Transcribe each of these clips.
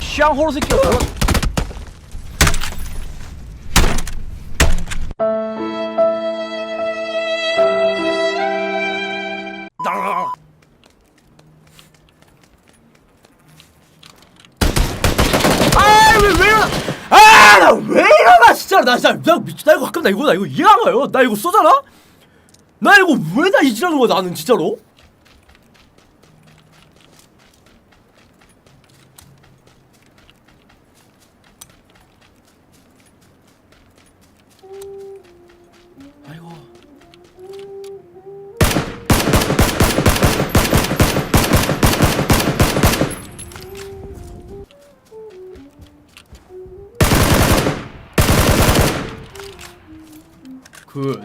샹호로 새끼야. 나. 아왜 왜 이러나? 아나 왜 이러나 진짜 나 진짜 나나 이거 가끔 나 이거 나 이거 이해 안 가요. 나 이거 쏘잖아. 나 이거 왜 나 이지라는 거야 나는 진짜로? 그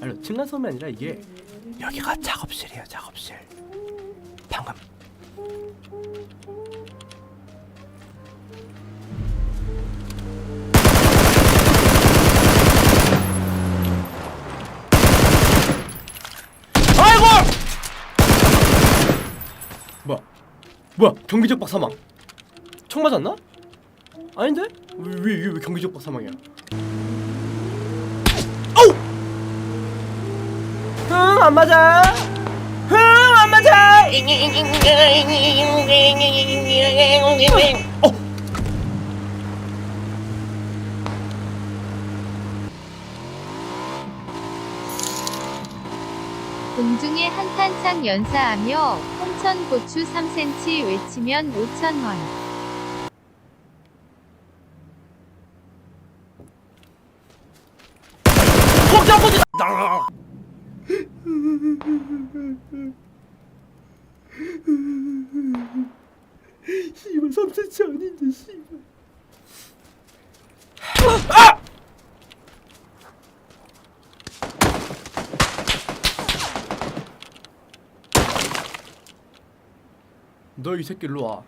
아니 층간소음이 아니라 이게 여기가 작업실이에요 작업실. 방금. 아이고! 뭐야? 뭐야? 경기적 박 사망. 총 맞았나? 아닌데? 왜, 왜, 왜 경기적 박 사망이야 어우! 흥, 안 맞아. 흥, 안 맞아. 어. 공중에 한탄창 연사하며 홍천 고추 3cm 외치면 5천원. 꼭잡고지 나. 씨발 3cm 아닌데 씨발. 아! 너 이 새끼 일로 와.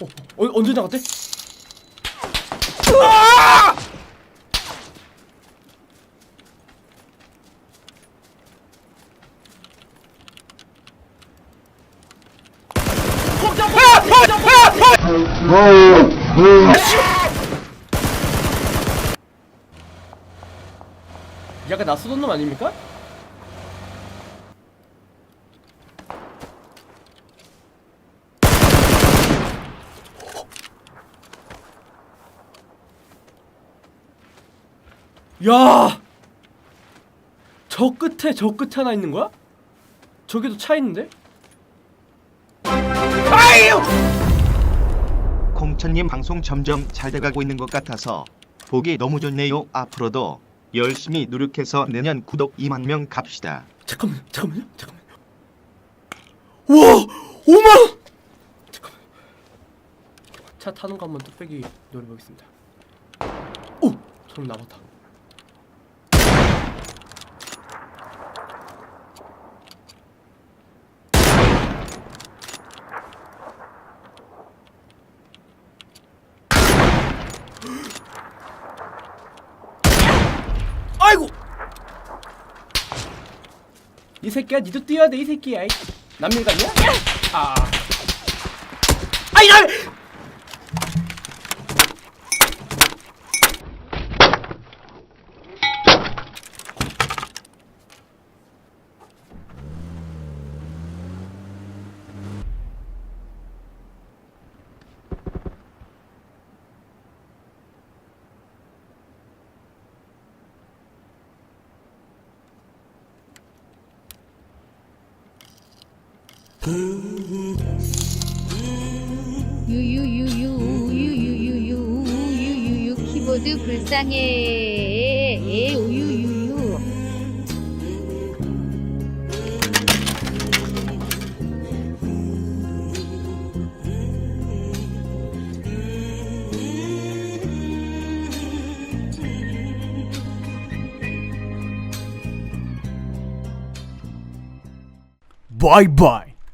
어, 어, 언제 나갔대? 아! 약간 나 쏘던 놈 아닙니까? 야! 저 끝에 저 끝에 하나 있는 거야? 저기도 차 있는데? 아이유! 공천님 방송 점점 잘 돼가고 있는 것 같아서 보기 너무 좋네요. 앞으로도 열심히 노력해서 내년 구독 2만 명 갑시다. 잠깐만요, 잠깐만요, 잠깐만요. 와, 5만 원! 잠깐만. 차 타는 거 한번 뚝배기 노려보겠습니다. 오, 저는 나왔다. 아이고! 이 새끼야 니도 뛰어야 돼 이 새끼야. 이 남일 같냐? 아. 아이 나 유유유유유유유유유유 키보드 불쌍해 우유유유 바이바이